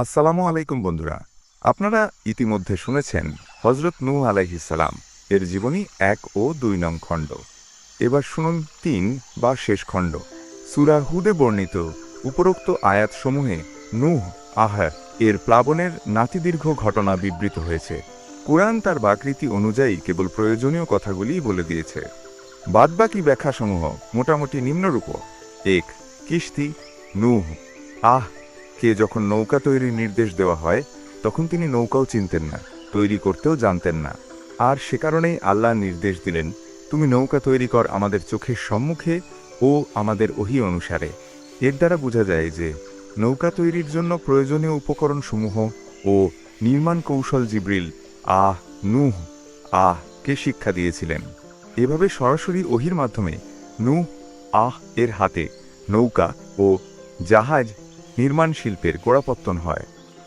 আসসালামু আলাইকুম বন্ধুরা। আপনারা ইতিমধ্যে শুনেছেন হজরত নূহ আলাইহিসালাম এর জীবনী এক ও দুই নং খণ্ড। এবার শুনুন তিন বা শেষ খণ্ড। সুরা হুদে বর্ণিত উপরোক্ত আয়াতসমূহে নূহ, আহা এর প্লাবনের নাতিদীর্ঘ ঘটনা বিবৃত হয়েছে। কোরআন তার বাকৃতি অনুযায়ী কেবল প্রয়োজনীয় কথাগুলিই বলে দিয়েছে। বাদবাকি ব্যাখ্যাসমূহ মোটামুটি নিম্নরূপ। এক কিস্তি নূহ, আহ কে যখন নৌকা তৈরির নির্দেশ দেওয়া হয়, তখন তিনি নৌকাও চিনতেন না, তৈরি করতেও জানতেন না। আর সে কারণেই আল্লাহ নির্দেশ দিলেন, তুমি নৌকা তৈরি কর আমাদের চোখের সম্মুখে ও আমাদের ওহি অনুসারে। এর দ্বারা বোঝা যায় যে, নৌকা তৈরির জন্য প্রয়োজনীয় উপকরণসমূহ ও নির্মাণ কৌশল জিব্রিল, আহ, নুহ, আহ কে শিক্ষা দিয়েছিলেন। এভাবে সরাসরি ওহির মাধ্যমে নূহ, আহ এর হাতে নৌকা ও জাহাজ নির্মাণ শিল্পের গোড়াপত্তন হয়।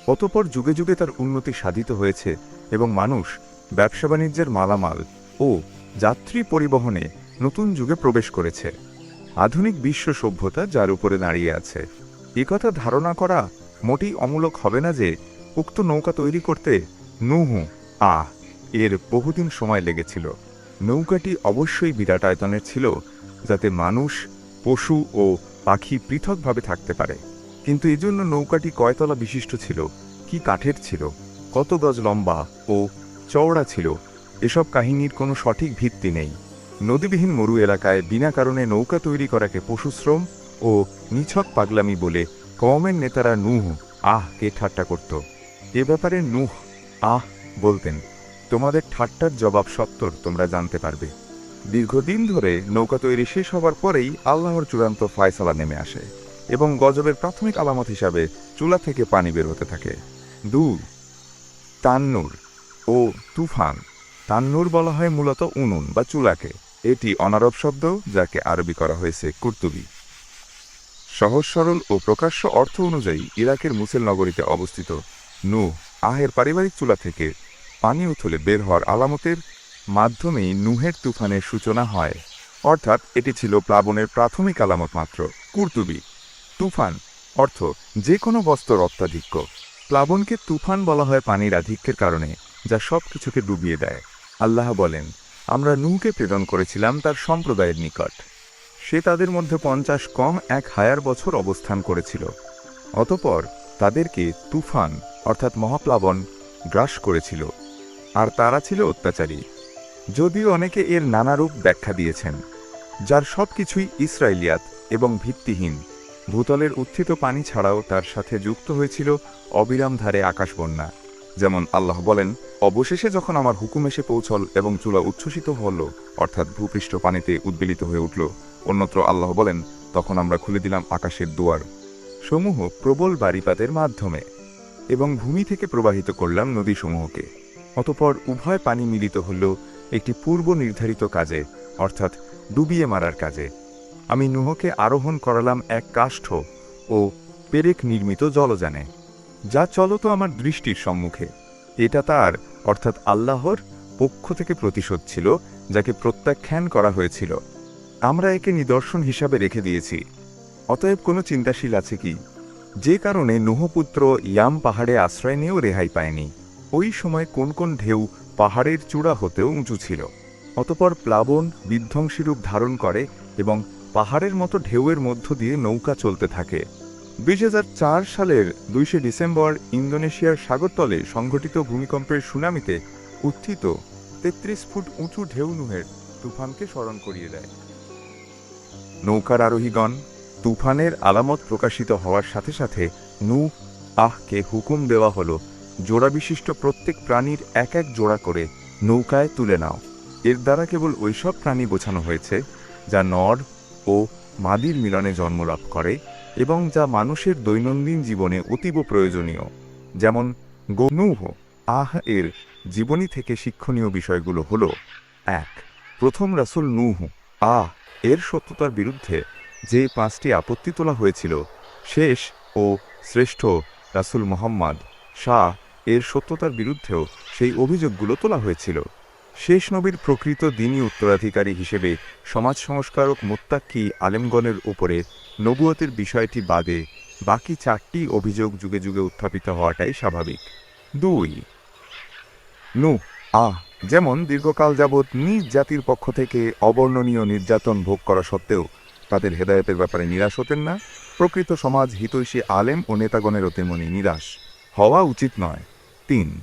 অতপর যুগে যুগে তার উন্নতি সাধিত হয়েছে এবং মানুষ, ব্যবসা বাণিজ্যের মালামাল ও যাত্রী পরিবহনে নতুন যুগে প্রবেশ করেছে। আধুনিক বিশ্ব সভ্যতা যার উপরে দাঁড়িয়ে আছে। একথা ধারণা করা মোটেই অমূলক হবে না যে, উক্ত নৌকা তৈরি করতে নুহু আহ এর বহুদিন সময় লেগেছিল। নৌকাটি অবশ্যই বিরাট আয়তনের ছিল, যাতে মানুষ, পশু ও পাখি পৃথকভাবে থাকতে পারে। কিন্তু এজন্য নৌকাটি কয়তলা বিশিষ্ট ছিল, কি কাঠের ছিল, কত গজ লম্বা ও চওড়া ছিল, এসব কাহিনীর কোনো সঠিক ভিত্তি নেই। নদীবিহীন মরু এলাকায় বিনা কারণে নৌকা তৈরি করাকে পশুশ্রম ও নিছক পাগলামি বলে কওমের নেতারা নুহ, আহ, কে ঠাট্টা করত। এ ব্যাপারে নুহ, আহ, বলতেন, তোমাদের ঠাট্টার জবাব সত্তর, তোমরা জানতে পারবে। দীর্ঘদিন ধরে নৌকা তৈরি শেষ হবার পরেই আল্লাহর চূড়ান্ত ফয়সালা নেমে আসে। এবং গজবের প্রাথমিক আলামত হিসাবে চুলা থেকে পানি বের হতে থাকে। দু তান্নুর ও তুফান। তান্নুর বলা হয় মূলত উনুন বা চুলাকে। এটি অনারব শব্দ, যাকে আরবি করা হয়েছে কুর্তুবি। সহজ, সরল ও প্রকাশ্য অর্থ অনুযায়ী ইরাকের মুসেল নগরীতে অবস্থিত নু আহের পারিবারিক চুলা থেকে পানি উথলে বের হওয়ার আলামতের মাধ্যমেই নুহের তুফানের সূচনা হয়। অর্থাৎ এটি ছিল প্লাবনের প্রাথমিক আলামত মাত্র, কুর্তুবি। তুফান, অর্থ যে কোনো বস্তুর অত্যাধিক্য। প্লাবনকে তুফান বলা হয় পানির আধিক্যের কারণে, যা সব কিছুকে ডুবিয়ে দেয়। আল্লাহ বলেন, আমরা নূহকে প্রেরণ করেছিলাম তার সম্প্রদায়ের নিকট। সে তাদের মধ্যে পঞ্চাশ কম এক হায়ার বছর অবস্থান করেছিল। অতপর তাদেরকে তুফান, অর্থাৎ মহাপ্লাবন, গ্রাস করেছিল। আর তারা ছিল অত্যাচারী। যদিও অনেকে এর নানা রূপ ব্যাখ্যা দিয়েছেন, যার সব কিছুই ইসরায়েলিয়াত এবং ভিত্তিহীন। ভূতলের উত্থিত পানি ছাড়াও তার সাথে যুক্ত হয়েছিল অবিরাম ধারে আকাশ বন্যা। যেমন আল্লাহ বলেন, অবশেষে যখন আমার হুকুম এসে পৌঁছল এবং চুলা উচ্ছ্বসিত হল, অর্থাৎ ভূপৃষ্ঠ পানিতে উদ্বেলিত হয়ে উঠল। অন্যত্র আল্লাহ বলেন, তখন আমরা খুলে দিলাম আকাশের দুয়ার। সমূহ প্রবল বারিপাতের মাধ্যমে এবং ভূমি থেকে প্রবাহিত করলাম নদীসমূহকে। অতপর উভয় পানি মিলিত হল একটি পূর্ব নির্ধারিত কাজে, অর্থাৎ ডুবিয়ে মারার কাজে। আমি নুহকে আরোহণ করালাম এক কাষ্ঠ ও পেরেক নির্মিত জলযানে। যা চলত আমার দৃষ্টির সম্মুখে। এটা তার, অর্থাৎ আল্লাহর, পক্ষ থেকে প্রতিশোধ ছিল, যাকে প্রত্যাখ্যান করা হয়েছিল। আমরা একে নিদর্শন হিসাবে রেখে দিয়েছি। অতএব কোনো চিন্তাশীল আছে কি? যে কারণে নুহপুত্র ইয়াম পাহাড়ে আশ্রয় নিয়েও রেহাই পায়নি। ওই সময় কোন কোন ঢেউ পাহাড়ের চূড়া হতেও উঁচু ছিল। অতপর প্লাবন বিধ্বংসী রূপ ধারণ করে এবং পাহাড়ের মতো ঢেউয়ের মধ্য দিয়ে নৌকা চলতে থাকে। দুই সালের দুইশে ডিসেম্বর ইন্দোনেশিয়ার সাগরতলে সংঘটিত ভূমিকম্পের সুনামিতে উত্থিত তেত্রিশ ফুট উঁচু ঢেউ নুহের তুফানকে স্মরণ করিয়ে দেয়। নৌকার আরোহীগণ তুফানের আলামত প্রকাশিত হওয়ার সাথে সাথে নু আহকে হুকুম দেওয়া হলো, জোড়া বিশিষ্ট প্রত্যেক প্রাণীর এক এক জোড়া করে নৌকায় তুলে নাও। এর দ্বারা কেবল ওইসব প্রাণী বোঝানো হয়েছে, যা নর ও মাদির মিলনে জন্মলাভ করে এবং যা মানুষের দৈনন্দিন জীবনে অতীব প্রয়োজনীয়, যেমন গনুহ। আহ এর জীবনী থেকে শিক্ষণীয় বিষয়গুলো হল, এক, প্রথম রাসুল নূহ। আহ এর সত্যতার বিরুদ্ধে যে পাঁচটি আপত্তি তোলা হয়েছিল, শেষ ও শ্রেষ্ঠ রাসুল মোহাম্মদ, শাহ এর সত্যতার বিরুদ্ধেও সেই অভিযোগগুলো তোলা হয়েছিল। শেষ নবীর প্রকৃত দিনই উত্তরাধিকারী হিসেবে সমাজ সংস্কারক মোত্তাক্কি আলেমগণের উপরে নবুয়তের বিষয়টি বাদে বাকি চারটি অভিযোগ যুগে যুগে উত্থাপিত হওয়াটাই স্বাভাবিক। দুই, নু আহ যেমন দীর্ঘকাল যাবৎ নিজ জাতির পক্ষ থেকে অবর্ণনীয় নির্যাতন ভোগ করা সত্ত্বেও তাদের হেদায়েতের ব্যাপারে নিরাশ হতেন না, প্রকৃত সমাজ হিতৈষী আলেম ও নেতাগণেরও তেমনি নিরাশ হওয়া উচিত নয়। তিন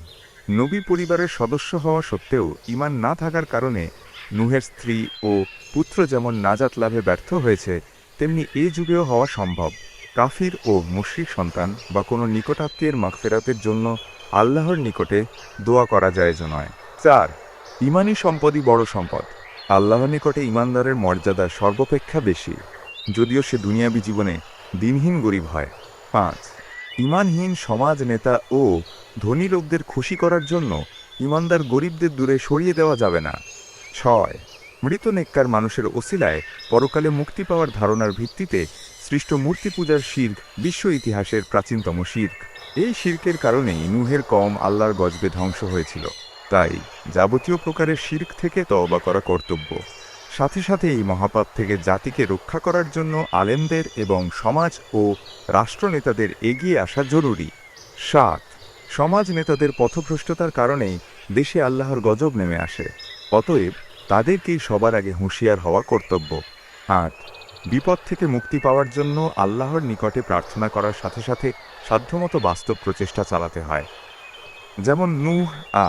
নবী পরিবারের সদস্য হওয়া সত্ত্বেও ইমান না থাকার কারণে নুহের স্ত্রী ও পুত্র যেমন নাজাত লাভে ব্যর্থ হয়েছে, তেমনি এ যুগেও হওয়া সম্ভব। কাফির ও মুশরিক সন্তান বা কোনো নিকটাত্মীয়ের মাগফেরাতের জন্য আল্লাহর নিকটে দোয়া করা যায় যে নয়। চার, ইমানি সম্পদই বড় সম্পদ। আল্লাহর নিকটে ইমানদারের মর্যাদা সর্বাপেক্ষা বেশি, যদিও সে দুনিয়াবী জীবনে দিনহীন গরিব হয়। পাঁচ ইমানহীন সমাজ নেতা ও ধনী লোকদের খুশি করার জন্য ইমানদার গরিবদের দূরে সরিয়ে দেওয়া যাবে না। ছয়, মৃত নেককার মানুষের ওসিলায় পরকালে মুক্তি পাওয়ার ধারণার ভিত্তিতে সৃষ্ট মূর্তি পূজার শির্ক বিশ্ব ইতিহাসের প্রাচীনতম শির্ক। এই শির্কের কারণেই নুহের কম আল্লাহর গজবে ধ্বংস হয়েছিল। তাই যাবতীয় প্রকারের শির্ক থেকে তওবা করা কর্তব্য। সাথে সাথে এই মহাপাপ থেকে জাতিকে রক্ষা করার জন্য আলেমদের এবং সমাজ ও রাষ্ট্রনেতাদের এগিয়ে আসা জরুরি। সাত, সমাজ নেতাদের পথভ্রষ্টতার কারণেই দেশে আল্লাহর গজব নেমে আসে। অতএব তাদেরকেই সবার আগে হুঁশিয়ার হওয়া কর্তব্য। আট, বিপদ থেকে মুক্তি পাওয়ার জন্য আল্লাহর নিকটে প্রার্থনা করার সাথে সাথে সাধ্যমতো বাস্তব প্রচেষ্টা চালাতে হয়। যেমন নূহ আ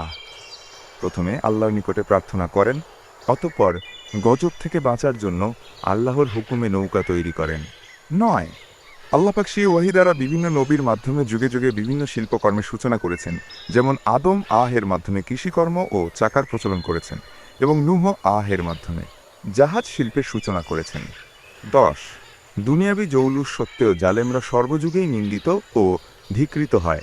প্রথমে আল্লাহর নিকটে প্রার্থনা করেন, অতঃপর গজব থেকে বাঁচার জন্য আল্লাহর হুকুমে নৌকা তৈরি করেন। নয় আল্লাপাক সেই ওয়াহি দ্বারা বিভিন্ন নবীর মাধ্যমে যুগে যুগে বিভিন্ন শিল্পকর্মের সূচনা করেছেন, যেমন আদম আহের মাধ্যমে কৃষিকর্ম ও চাকার প্রচলন করেছেন এবং নুহ আহের মাধ্যমে জাহাজ শিল্পের সূচনা করেছেন। দশ, দুনিয়াবি জৌলুস সত্ত্বেও জালেমরা সর্বযুগেই নিন্দিত ও ধিকৃত হয়।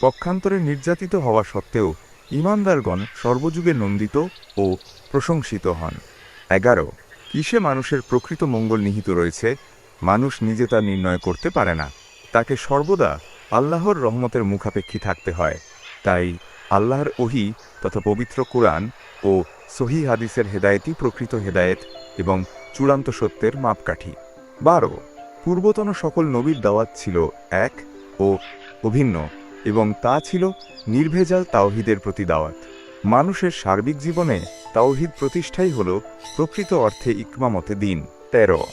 পক্ষান্তরে নির্যাতিত হওয়া সত্ত্বেও ইমানদারগণ সর্বযুগে নন্দিত ও প্রশংসিত হন। এগারো। কিসে মানুষের প্রকৃত মঙ্গল নিহিত রয়েছে, মানুষ নিজে তা নির্ণয় করতে পারে না। তাকে সর্বদা আল্লাহর রহমতের মুখাপেক্ষী থাকতে হয়। তাই আল্লাহর ওহি তথা পবিত্র কোরআন ও সহি হাদিসের হেদায়েতই প্রকৃত হেদায়েত এবং চূড়ান্ত সত্যের মাপকাঠি। বারো। পূর্বতন সকল নবীর দাওয়াত ছিল এক ও অভিন্ন এবং তা ছিল নির্ভেজাল তাওহিদের প্রতি দাওয়াত। মানুষের সার্বিক জীবনে তাওহিদ প্রতিষ্ঠাই হল প্রকৃত অর্থে ইকমামতে দিন। তেরো।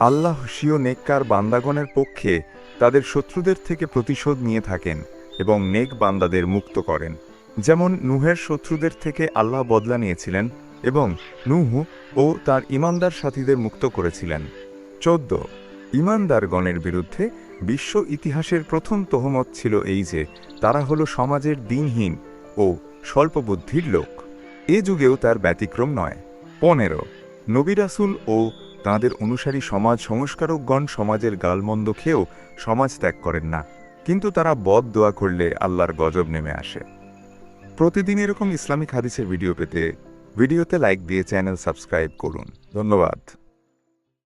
আল্লাহ স্বীয় নেককার বান্দাগণের পক্ষে তাদের শত্রুদের থেকে প্রতিশোধ নিয়ে থাকেন এবং নেক বান্দাদের মুক্ত করেন। যেমন নুহের শত্রুদের থেকে আল্লাহ বদলা নিয়েছিলেন এবং নুহ ও তার ইমানদার সাথীদের মুক্ত করেছিলেন। চোদ্দ। ইমানদারগণের বিরুদ্ধে বিশ্ব ইতিহাসের প্রথম তহমত ছিল এই যে, তারা হলো সমাজের দিনহীন ও স্বল্পবুদ্ধির লোক। এ যুগেও তার ব্যতিক্রম নয়। পনেরো নবিরাসুল ও তাঁদের অনুসারী সমাজ সংস্কারকগণ সমাজের গালমন্দ খেয়েও সমাজ ত্যাগ করেন না। কিন্তু তারা বদ দোয়া করলে আল্লাহর গজব নেমে আসে। প্রতিদিন এরকম ইসলামিক হাদিসের ভিডিও পেতে ভিডিওতে লাইক দিয়ে চ্যানেল সাবস্ক্রাইব করুন। ধন্যবাদ।